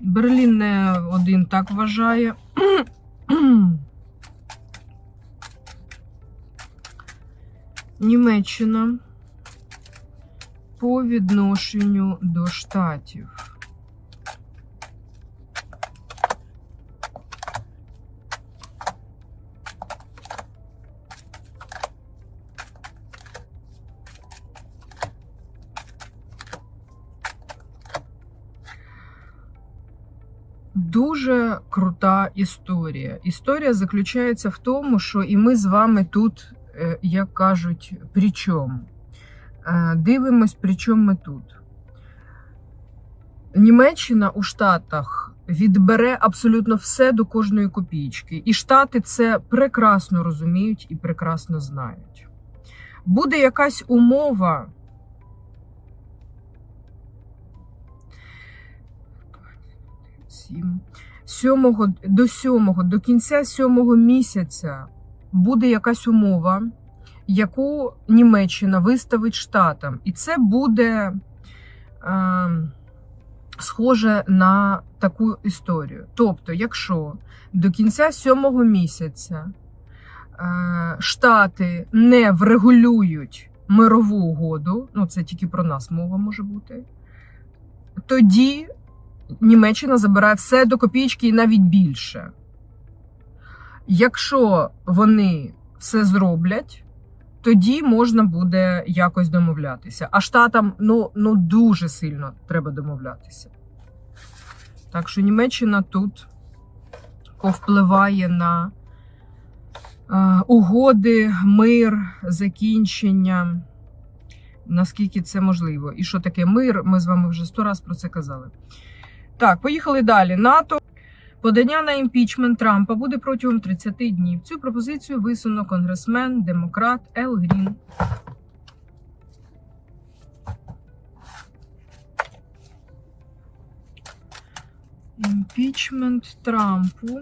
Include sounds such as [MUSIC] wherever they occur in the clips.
Берлін не один так вважає. [CLEARS THROAT] Німеччина по відношенню до штатів. Крута історія. Історія заключається в тому, що і ми з вами тут, е, як кажуть, при чому. Е, Дивимось, при чому ми тут. Німеччина у Штатах відбере абсолютно все до кожної копійки. І Штати це прекрасно розуміють і прекрасно знають. Буде якась умова. Сім. Сьомого до сьомого, до кінця сьомого місяця буде якась умова, яку Німеччина виставить штатам. І це буде е, схоже на таку історію. Тобто, якщо до кінця сьомого місяця е, штати не врегулюють мирову угоду, ну це тільки про нас мова може бути, тоді Німеччина забирає все до копійки і навіть більше. Якщо вони все зроблять, тоді можна буде якось домовлятися. А штатам ну, ну дуже сильно треба домовлятися. Так що Німеччина тут повпливає на е, угоди, мир, закінчення, наскільки це можливо. І що таке мир? Ми з вами вже сто раз про це казали. Так, поїхали далі. НАТО. Подання на імпічмент Трампа буде протягом 30 днів. Цю пропозицію висунув конгресмен, демократ Ел Грін. Імпічмент Трампу.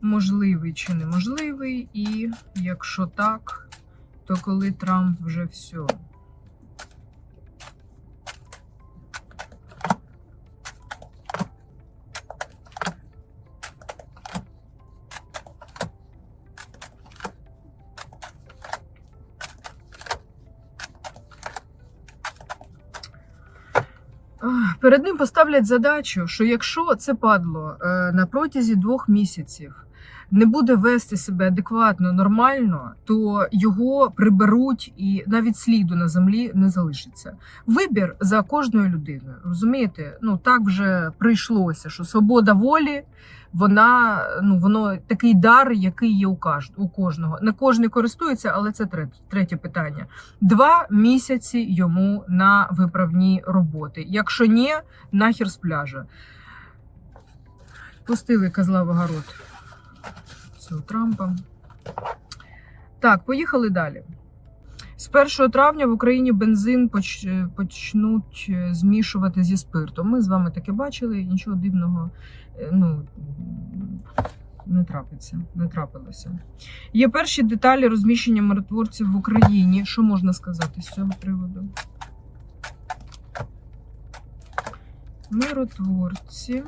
Можливий чи неможливий, і якщо так, то коли Трамп вже все. Перед ним поставлять задачу, що якщо це падло е, на протязі двох місяців не буде вести себе адекватно, нормально, то його приберуть і навіть сліду на землі не залишиться. Вибір за кожною людиною. Розумієте? Ну так вже прийшлося, що свобода волі, вона ну воно такий дар, який є у у кожного. Не кожен користується, але це третє, третє питання. Два місяці йому на виправні роботи. Якщо ні, нахер з пляжа. Пустили козла в огород цього Трампа. Так, поїхали далі. З 1 травня в Україні бензин поч- почнуть е, змішувати зі спиртом. Ми з вами таке бачили, нічого дивного е, ну, не трапиться, не трапилося. Є перші деталі розміщення миротворців в Україні. Що можна сказати з цього приводу? Миротворці.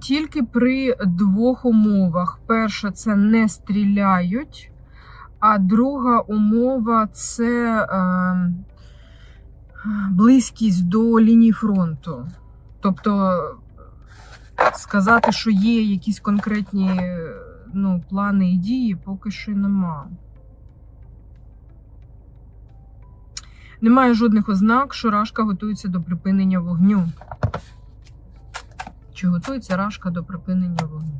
Тільки при двох умовах. Перша це не стріляють, а друга умова це е, близькість до лінії фронту. Тобто сказати, що є якісь конкретні е, ну, плани і дії, поки що нема. Немає жодних ознак, що Рашка готується до припинення вогню. Чи готується Рашка до припинення вогню?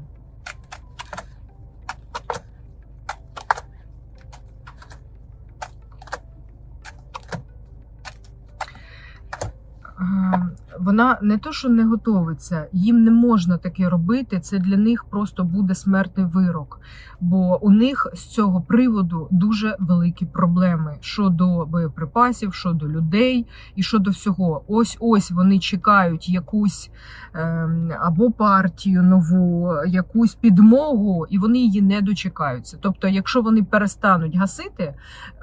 Е, вона не то, що не готовиться, їм не можна таке робити. Це для них просто буде смертний вирок. Бо у них з цього приводу дуже великі проблеми щодо боєприпасів, щодо людей і щодо всього. Ось ось вони чекають якусь ем, або партію нову, якусь підмогу, і вони її не дочекаються. Тобто, якщо вони перестануть гасити,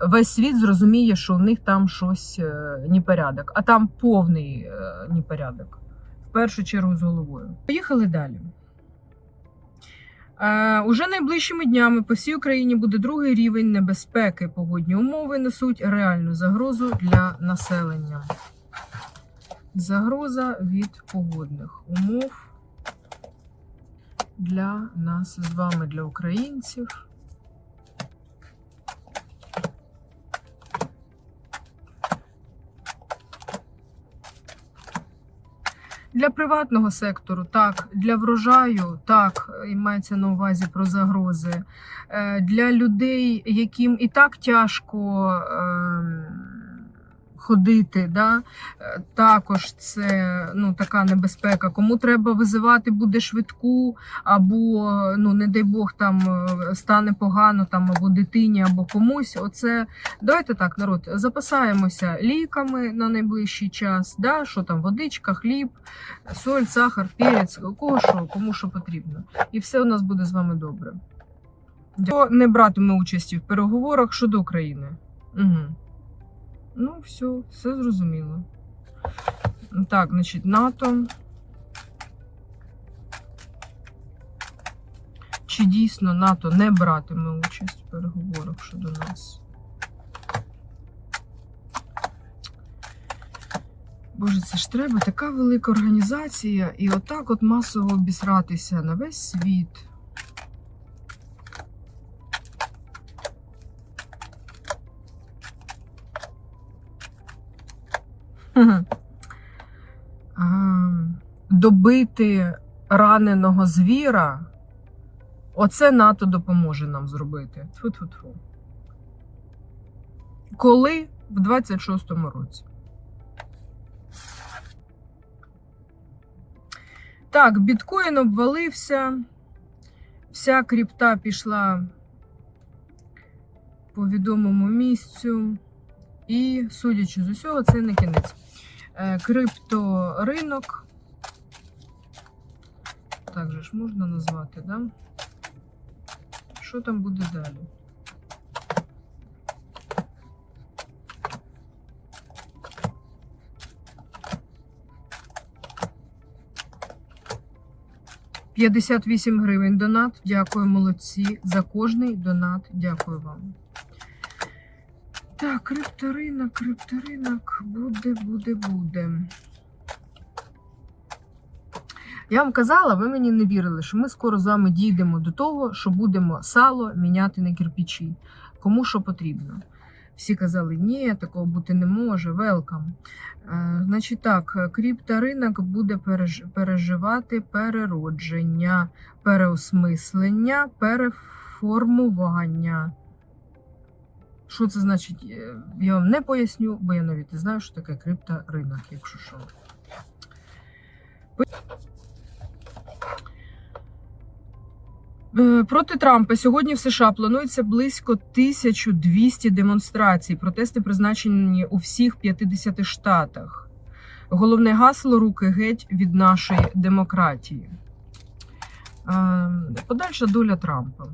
весь світ зрозуміє, що у них там щось е, непорядок, а там повний е, непорядок. В першу чергу з головою. Поїхали далі. Е, уже найближчими днями по всій Україні буде другий рівень небезпеки. Погодні умови несуть реальну загрозу для населення. Загроза від погодних умов для нас з вами, для українців. Для приватного сектору так, для врожаю так, і мається на увазі про загрози. Е, Для людей, яким і так тяжко ем, ходити, да? е, також це ну, така небезпека. Кому треба визивати буде швидку, або, ну, не дай Бог, там е, стане погано, там, або дитині, або комусь. Оце давайте так, народ, запасаємося ліками на найближчий час. Да? Що там, водичка, хліб, соль, сахар, перець, кого що, кому що потрібно. І все у нас буде з вами добре. Хто не братиме участі в переговорах щодо України. Угу. Ну, все, все зрозуміло. Так, значить, НАТО. Чи дійсно НАТО не братиме участь в переговорах щодо нас? Боже, це ж треба така велика організація, і отак от масово обісратися на весь світ. Мгм. А, Добити раненого звіра. Оце НАТО допоможе нам зробити. Тфу-тфу-тфу. Коли? В 26-му році. Так, біткоін обвалився. Вся крипта пішла по відомому місцю. І, судячи з усього, це не кінець. Е, Крипторинок. Так же ж можна назвати, да? Що там буде далі? П'ятдесят вісім гривень донат. Дякую, молодці. За кожний донат. Дякую вам. Так, крипторинок, крипторинок. Буде, буде, буде. Я вам казала, ви мені не вірили, що ми скоро з вами дійдемо до того, що будемо сало міняти на кирпичі. Кому що потрібно. Всі казали, ні, такого бути не може, велкам. Значить так, крипторинок буде переж- переживати переродження, переосмислення, переформування. Що це значить? Е, Я вам не поясню, бо я навіть не знаю, що таке крипторинок, якщо що. Проти Трампа сьогодні в США планується близько 1200 демонстрацій. Протести призначені у всіх 50 штатах. Головне гасло руки геть від нашої демократії. Е, Подальша доля Трампа.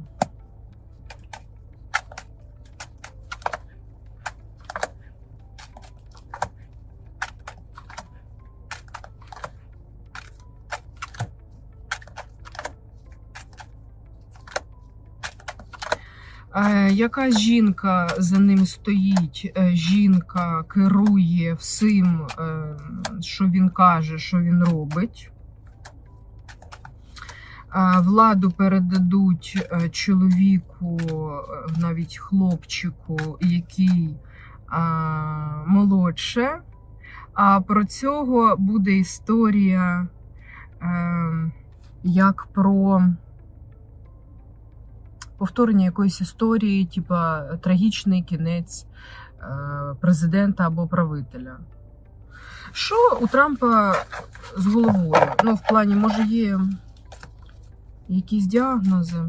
Якась жінка за ним стоїть, е, жінка керує всім, е, що він каже, що він робить. Е, Владу передадуть чоловіку, навіть хлопчику, який молодше. А про цього буде історія е, як про повторення якоїсь історії, типа трагічний кінець е, президента або правителя. Що у Трампа з головою? Ну, в плані, може, є якісь діагнози.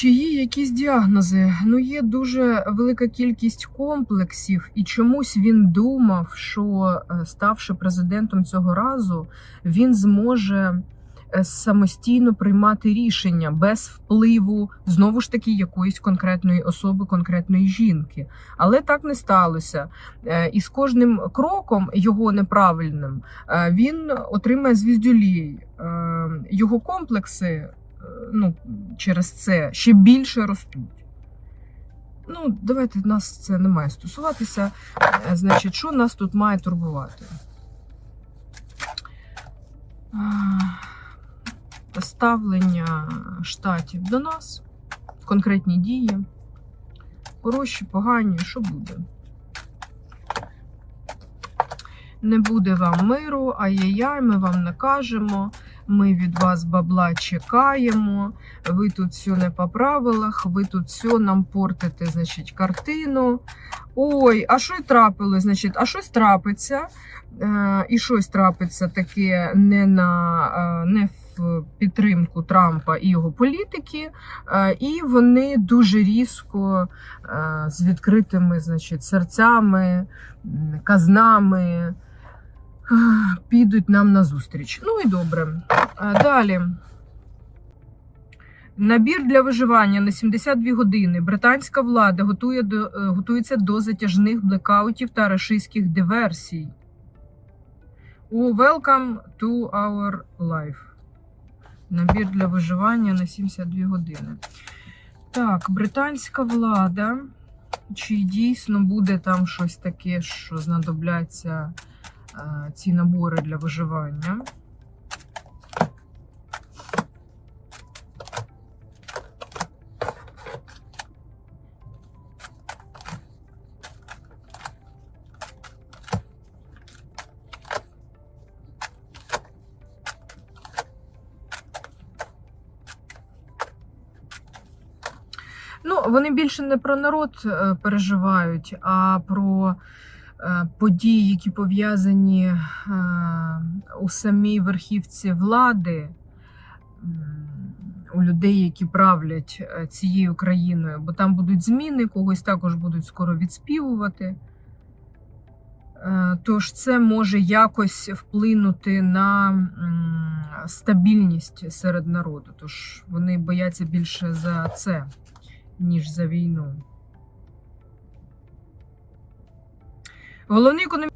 Чи є якісь діагнози? Ну, є дуже велика кількість комплексів, і чомусь він думав, що е, ставши президентом цього разу, він зможе е, самостійно приймати рішення без впливу знову ж таки якоїсь конкретної особи, конкретної жінки. Але так не сталося. Е, І з кожним кроком його неправильним він отримає звіздюлій. Його комплекси ну, через це ще більше ростуть. Ну, давайте нас це не має стосуватися. Е, Значить, що нас тут має турбувати? Ставлення штатів до нас, конкретні дії, хороші, погані, що буде? Не буде вам миру, ай-яй-яй, ми вам не кажемо. Ми від вас бабла чекаємо. Ви тут все не по правилах, ви тут все нам портите, значить, картину. Ой, а що й трапилось? Значить, а щось трапиться, е, і щось трапиться таке не на е, не в підтримку Трампа і його політики, е, і вони дуже різко е, з відкритими, значить, серцями, казнами підуть нам на зустріч. Ну і добре. Далі. Набір для виживання на 72 години. Британська влада готує до, е, готується до затяжних блекаутів та рашистських диверсій. Welcome to our life. Набір для виживання на 72 години. Так, британська влада. Чи дійсно буде там щось таке, що знадобляться ці набори для виживання? Ну, вони більше не про народ е, переживають, а про е, події, які пов'язані е, у самій верхівці влади, у людей, які правлять е, цією країною, бо там будуть зміни, когось також будуть скоро відспівувати. Тож це може якось вплинути на стабільність серед народу. Тож вони бояться більше за це ніж за війну. Головний економі...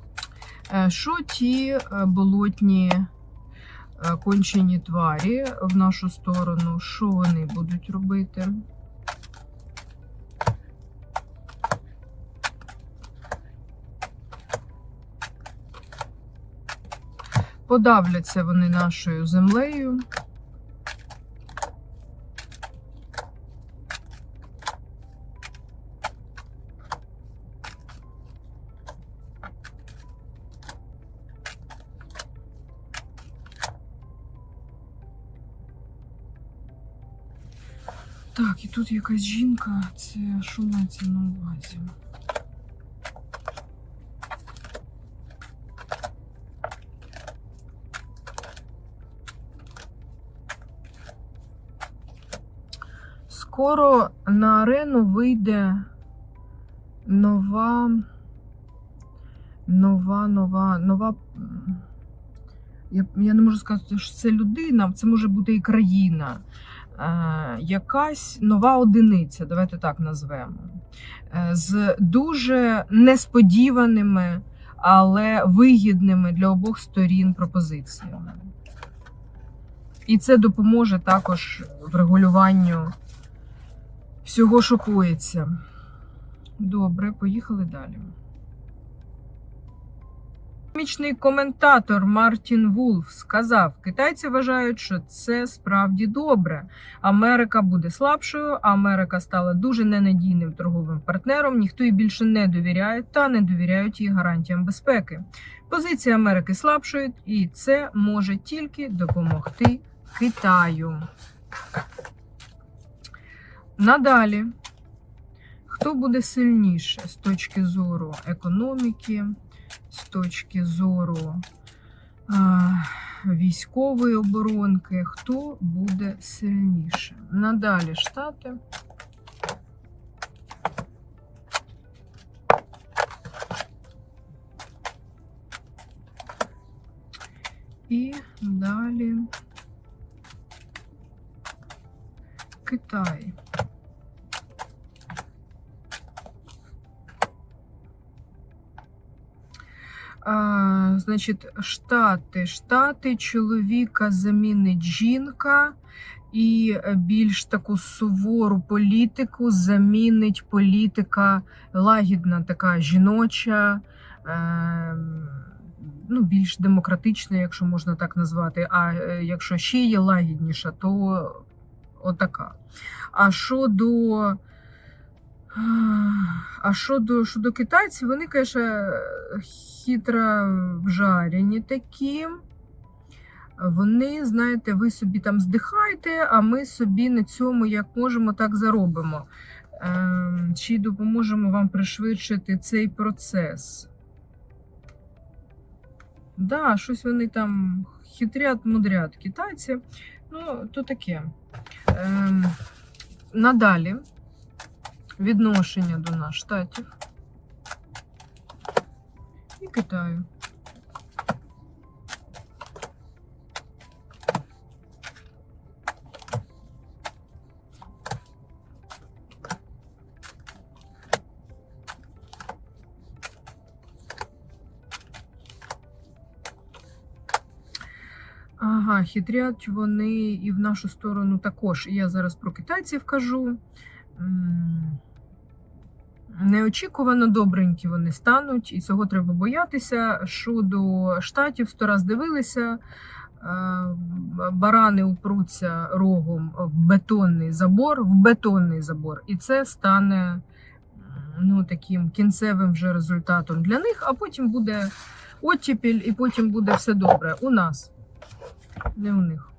Е, Що ті е, болотні е, кончені тварі в нашу сторону, що вони будуть робити? Подавляться вони нашою землею. Так, і тут якась жінка. Це що мається на увазі? Скоро на арену вийде нова, нова, нова, нова. Я, я не можу сказати, що це людина, це може бути і країна. Е, якась нова одиниця, давайте так назвемо, е, з дуже несподіваними, але вигідними для обох сторін пропозиціями. І це допоможе також врегулюванню всього, що коїться. Добре, поїхали далі. Економічний коментатор Мартін Вулф сказав: китайці вважають, що це справді добре. Америка буде слабшою. Америка стала дуже ненадійним торговим партнером. Ніхто їй більше не довіряє та не довіряють їй гарантіям безпеки. Позиція Америки слабшою, і це може тільки допомогти Китаю. Надалі, хто буде сильніше з точки зору економіки, з точки зору а, військової оборонки, хто буде сильніше? Надалі Штати. І далі Китай. Значить, Штати. Штати чоловіка замінить жінка, і більш таку сувору політику замінить політика лагідна, така жіноча. Е, ну, більш демократична, якщо можна так назвати. А е, якщо ще є лагідніша, то отака. А щодо, а щодо, щодо китайців, вони, звісно, хитро вжарені такі. Вони, знаєте, ви собі там здихайте, а ми собі на цьому як можемо, так заробимо. Ем, Чи допоможемо вам пришвидшити цей процес? Да, щось вони там хитрят, мудрят китайці. Ну, то таке. Ем, надалі відношення до нас штатів і Китаю. Ага, хитрять вони і в нашу сторону також. Я зараз про китайців кажу. Неочікувано добренькі вони стануть, і цього треба боятися. Щодо штатів, сто раз дивилися. е, Барани упруться рогом в бетонний забор, в бетонний забор, і це стане ну, таким кінцевим вже результатом для них, а потім буде оттепіль, і потім буде все добре у нас, не у них.